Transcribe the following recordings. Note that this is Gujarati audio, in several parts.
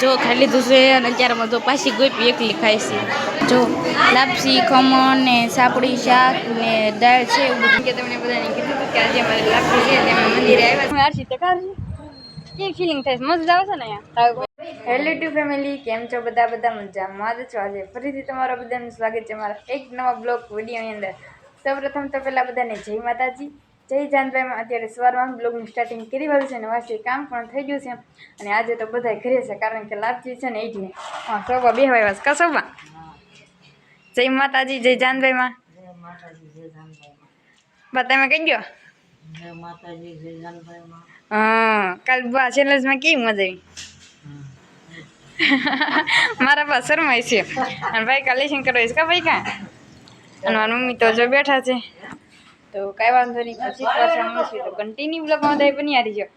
જો ખાઈ લીધું છે અને અત્યારમાં જો પાછી ગોપી એકલી ખાય છે. જો લાપસી ખમણ ને સાપડી શાક ને દાળ છે એવું બધું. કે તમને બધાને કીધું હતું કે આજે અમારે લાપસી છે તે અમે મંદિરે આવ્યા હું આરસી ટકા કેવી ફિલિંગ થાય? મજા આવે છે ને અહીંયા? હેલો ટુ ફેમિલી કેમ છો બધા? બધા મજામાં જ છો આજે? ફરીથી તમારા બધાનું સ્વાગત છે મારા એક નવા બ્લોગ વિડીયોની અંદર. સૌપ્રથમ તો પહેલાં બધાને જય માતાજી. જય જાનભાઈમાં અત્યારે સવારમાં બ્લોગનું સ્ટાર્ટિંગ કરી વાળું છે અને વાસી કામ પણ થઈ ગયું છે. અને આજે તો બધા ઘરે છે કારણ કે લાપજી છે ને એથી હા સૌવા બે વાય વાસ. કા જય માતાજી જય જાનભાઈમાં બા તમે કઈ ગયો? હા કાલ બા ચેલેન્જમાં કેવી મજા આવી? મારા પાસે શરમાય છે. અને ભાઈ કા લેશન કરવા છે. કા ભાઈ કા? અને મારી મમ્મી તો જો બેઠા છે. તો કાંઈ વાંધો નહીં પછી પાછા મળશું. તો કન્ટિન્યુ બ્લોગમાં બધા બની આવી જાઓ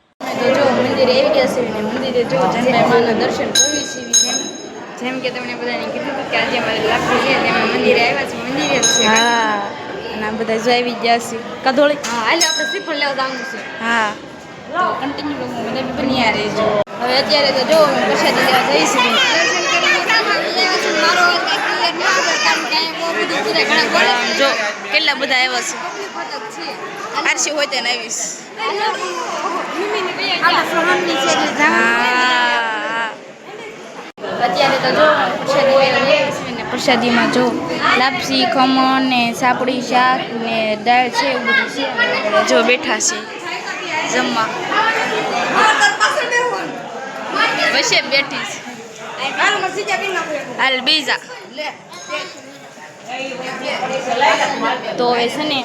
જો મંદિરે આવી ગયા છે ને મંદિરે જો જનભાઈ માના દર્શન કરવી છે. જેમ કે તમને બધાને કીધું હતું કે આજે અમારે લાગતું છે તેમાં મંદિરે આવ્યા છે મંદિરે જ છે. હા. અને આ બધા જો આવી ગયા છે. કદોળી. હા હાલે આપણે શ્રીફળ લેવા જવાનું છે. હા. તો કન્ટિન્યુ બધા બની આ રહેજો. હવે અત્યારે તો જો પ્રસાદી લેવા જઈશું. દર્શન કરીને મારો જો, કેટલા બધા આવ્યા છે? આરસી હોય તેને આવીશ. પ્રસાદીમાં જો, લાપસી, ખમણ ને સાપડી, શાક ને દાળ છે, એવું બધું છે. જો બેઠા છે, જમવા. વચ્ચે બેઠી છે. હાલ બીજા. તો હવે છે ને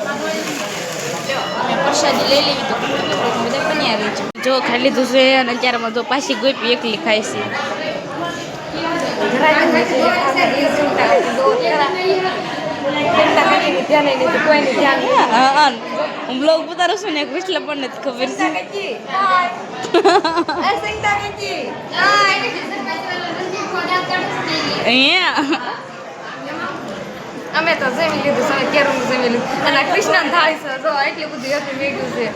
અમે પ્રસાદી લઈ લેવી તો બધા બની આવી છે. જો ખાઈ લીધું છે અને અત્યારમાં તો પાછી ગોપી એકલી ખાય છે. હું બ્લોગ ઉતારું છું ને કૃષ્ણ પણ નથી ખબર છે. અહીંયા. અમે તો જમી લીધું છે કેરું જમી લીધું. અને કૃષ્ણ થાય છે જો એટલી બધી હતી મેગું છે.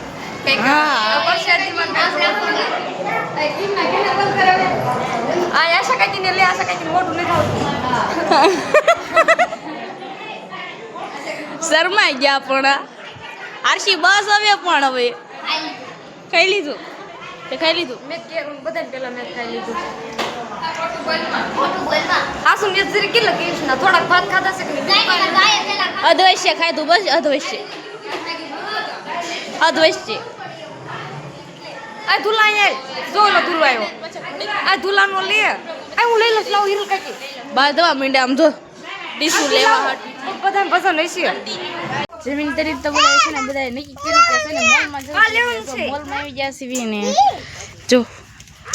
શરમાઈ ગયા પણ. આરસી બસ હવે પણ હવે. ખાઈ લીધું. તે ખાઈ લીધું? મેં કે બધા પેલા મેં ખાઈ લીધું. આ શું કેટલા કૃષ્ણ થોડાક ભાત ખાધા છે કે નહીં? અધવશ્ય ખાધું. બસ અધવશ્ય અધવશ્ય આ ધુલા અહીંયા જો લો ધુલો આવ્યો. આ ધુલાનો લે. આ હું લઈ લઉં લાવ કાકી બાંધવા મીંડા આમ જો. ડીસુ લેવા બધા પસંદ હશે. જમીન તરીફ તો બધા છે ને બધા નક્કી કર્યું કે છે ને મોલમાં જવું મોલમાં આવી ગયા સીવી ને જો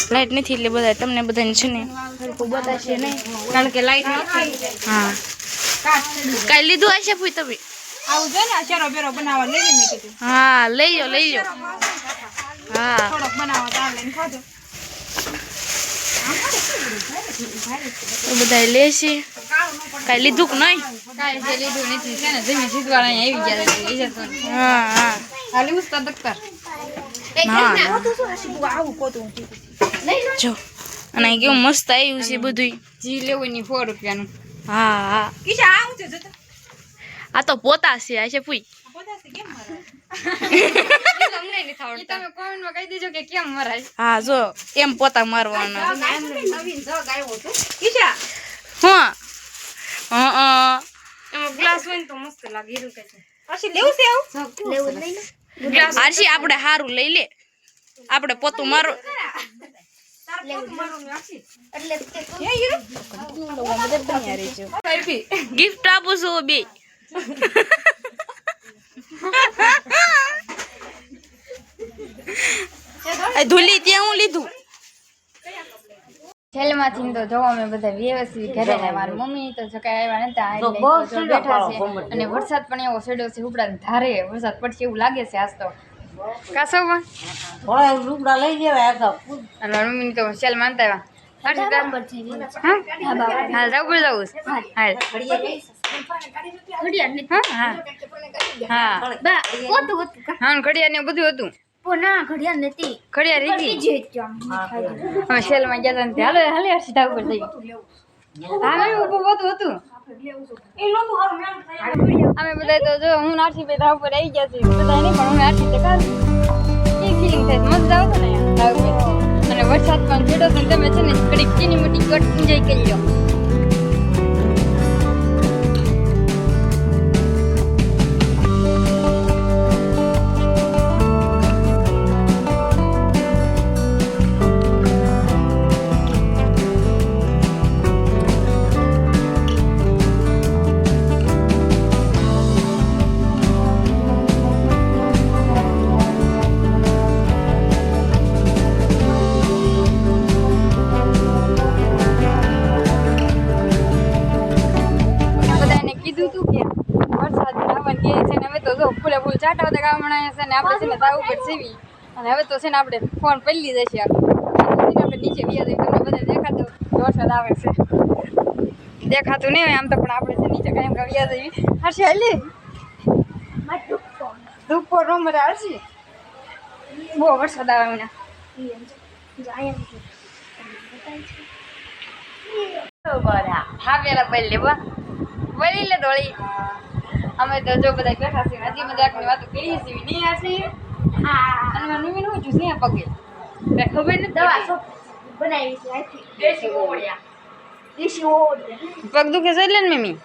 લાઈટ નથી એટલે બધા તમને બધાને છે ને હરખું બતાવશે નહીં કારણ કે લાઈટ નથી હા કાંઈ લીધું હશે ફૂઈ તમે આવું છે ને ચેરો બેરો બનાવવા લઈ મેં કીધું હા લઈ લો લઈ લો હા થોડોક બનાવવા તો આવડે બધા લેશે કાંઈ લીધું કે નહીં? કાંઈ લીધું નથી છે ને જમીન સીધવાળા આવી ગયા છે હા હા. ખાલી ઉસ્તા દખ્તર ના ના. આવું પોતું જો અને કેવું મસ્ત આવ્યું છે બધું જી લેવું ની સો રૂપિયાનું. હા હા. આ તો પોતા છે આ છે ફૂઈ પોતાથી કેમ મારે તમે કોમેન્ટમાં કહી દેજો કે કેમ મરાય. હા જો એમ પોતા મારવાના. હા. હા ગ્લાસ હોય તો મસ્ત લાગે હીરું છે. પછી લેવું છે આવું? લેવું લઈ ગ્લાસ આરસી આપણે સારું લઈ લે. આપણે પોતું મારો ગિફ્ટ આપું છું બે. ધૂલી ત્યાં હું લીધું. છેલ્લેમાંથી તો જોવા અમે બધા વ્યવસ્થિત ઘરે ને મારી મમ્મી તો જો કાંઈ આવ્યા નતા એટલે બેઠા છે. અને વરસાદ પણ એવો સેડ્યો છે ઉપડા ધારે વરસાદ પડશે એવું લાગે છે આજ તો. થોડા લુગડા લઈ લેવાય આગળ અને મમ્મી તો છેલ માનતા આવ્યા. હાલ જાવ બોલ જાવ હાલ. હા હા. હા. હા ઘડિયાળ ને બધું હતું. ના ઘડિયાળ નથી ઘડિયાળ રીધી જે ત્યાં અમે સેલમાં ગયા હતા હાલો હાલે જઈ હા મેં અમે બધા તો જો હું નારસી ભાઈ ઢાવ પર આવી ગયા છે બધા નહીં પણ હું આરસી દેખાડું એ ફિલિંગ થાય મસ્ત આવતો ને. પર અને વરસાદ પણ છેડો તમે છે ને કડીક ચીની મોટી કટ એન્જોય કરી લો ચાટા હતા ગામડા છે ને આપણે છે ને તાવ ઉપર સીવી અને હવે તો છે ને આપણે ફોન પડી જશે આપણે નીચે વ્યા જઈએ તમને બધા દેખાતો વરસાદ આવે છે. દેખાતું નહીં હોય આમ તો, પણ આપણે છે નીચે કાંઈ વ્યા જઈએ હર્ષી હાલી? ધૂપો રૂમ હર્ષી બહુ વરસાદ આવે મને હા પેલા બોલી લે બા બોલી લે ધોળી. અમે તો જો બધા બેઠા છીએ હજી મજાકની વાતો કરીએ છીએ નહીં છીએ અને મને મમ્મીને હું છે પગે. કાંઈ ખબર નથી દવા સો બનાવી છે આથી દેશી ઓળિયા દેશી ઓળિયા પગ દુખે છે એટલે ને મમ્મી?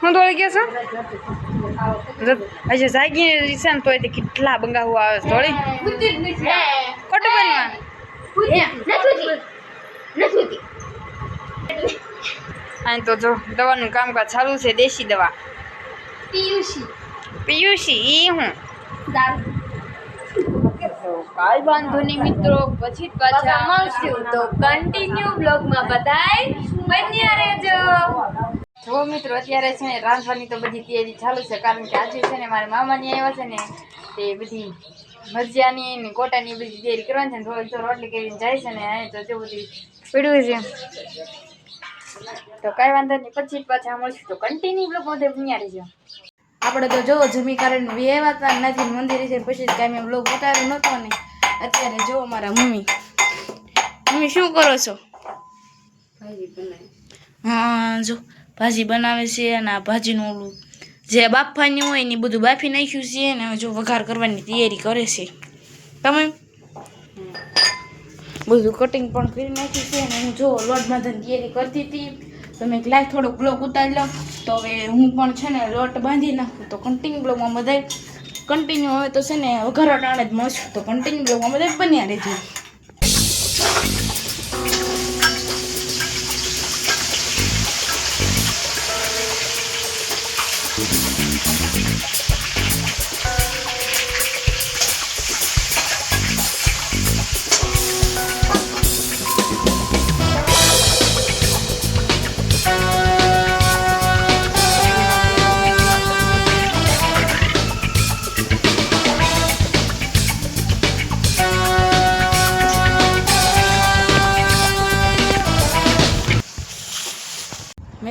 હું થોડી કહેશો છો? હજી જાગી છે ને તોય તે કેટલા બંગાહુ આવે છે થોડી ખોટું નથી નથી અહીં તો જો દવાનું કામકાજ ચાલુ છે દેશી દવા. પિયુષી પિયુષી ઈ હું. કાલ વાંધો નહીં મિત્રો પછી પાછા મળશું. તો કન્ટિન્યુ બ્લોગમાં બધાય બન્યા રહેજો. જો મિત્રો અત્યારે છે ને રાંધવાની તો બધી તૈયારી ચાલુ છે કારણ કે આજે છે ને મારા મામાની આવ્યા છે ને તે બધી મરજાની ને કોટાની બધી તૈયારી કરવાની છે ને થોડીક તો રોટલી કરીને જાય છે ને અહીં તો જો બધી પીડ્યું છે. તો કાંઈ વાંધો નહીં. પછી જ પાછા મળશું. તો કન્ટિન્યુ બ્લોગ બધે બન્યા રહેજો. આપણે તો જો જમી કારણ વ્યવા હતા નથી મંદિરે છે પછી કાંઈ મેં બ્લોગ ઉતાર્યો નહોતો ને અત્યારે જો મારા મમ્મી. મમ્મી શું કરો છો? હા જો ભાજી બનાવે છે અને આ ભાજીનું ઓલું જે બાફવાની હોય ને બધું બાફી નાખ્યું છે અને જો વઘાર કરવાની તૈયારી કરે છે. તમે? બધું કટિંગ પણ કરી નાખ્યું છે અને હું જો લોટ બાંધવાની તૈયારી કરતી હતી, તો મેં લાઈક થોડોક બ્લોક ઉતારી લો તો હવે હું પણ છે ને લોટ બાંધી નાખું. તો કન્ટિન્યુ બ્લોકમાં બધાય કન્ટિન્યુ હવે તો છે ને વઘાર ટાણે જ મળશું. તો કન્ટિન્યુ બ્લોગમાં બધાય બન્યા રહેજો.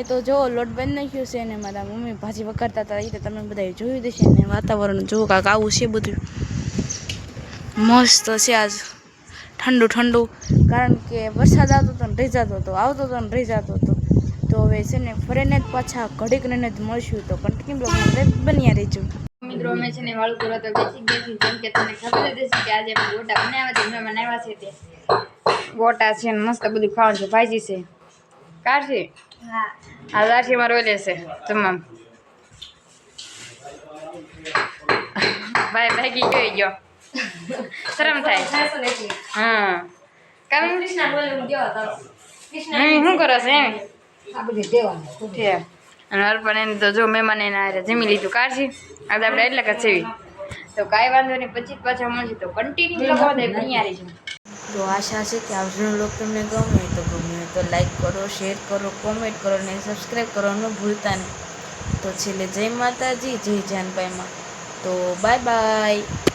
મેં તો જો લોટ બંધ નાખ્યો છે ને મારા મમ્મી ભાજી વઘારતા હતા એ તમે બધાએ જોયું દેશે ને વાતાવરણ. જો કાંક આવું છે બધું. મસ્ત છે આજ. ઠંડુ ઠંડુ. કારણ કે વરસાદ આવતો હતો ને રહી જતો હતો, આવતો હતો ને રહી જતો હતો. તો હવે છે ને ફરીને જ પાછા ઘડીક ને જ મળશું તો કન્ટિન્યુ બ્લોગમાં બન્યા રહીશું મિત્રો, અમે છે ને વાળું કરવા તો બેસી બેસી જેમ કે તમને ખબર જ હશે કે આજે અમે ગોટા બનાવ્યા છે મહેમાન બનાવ્યા છે તે. ગોટા છે ને મસ્ત બધું ખાવાનું છે, ભાજી છે. કાઢશે હા આ લાઠી મારો ઓલે છે તમામ. ભાઈ ભાગી ગયો ગયો. શરમ થાય. હા. કામ શું કરો છો એમ? આ બધી દેવાનું છે. અને અર્પણ એને તો જો મહેમાન એના હારે જમી લીધું કાઢી આજે આપણે એટલે કે સેવી તો કાંઈ વાંધો નહીં પછી જ પાછા મળશે. તો કન્ટિન્યુ લોકો બન્યા રહીશું તો આશા છે કે આજનો લોક તમને ગમે તો. તો લાઈક કરો શેર કરો કોમેન્ટ કરો અને સબસ્ક્રાઈબ કરવાનું ભૂલતા નહીં. તો છેલ્લે જય માતાજી, જય જાનભાઈમાં તો બાય બાય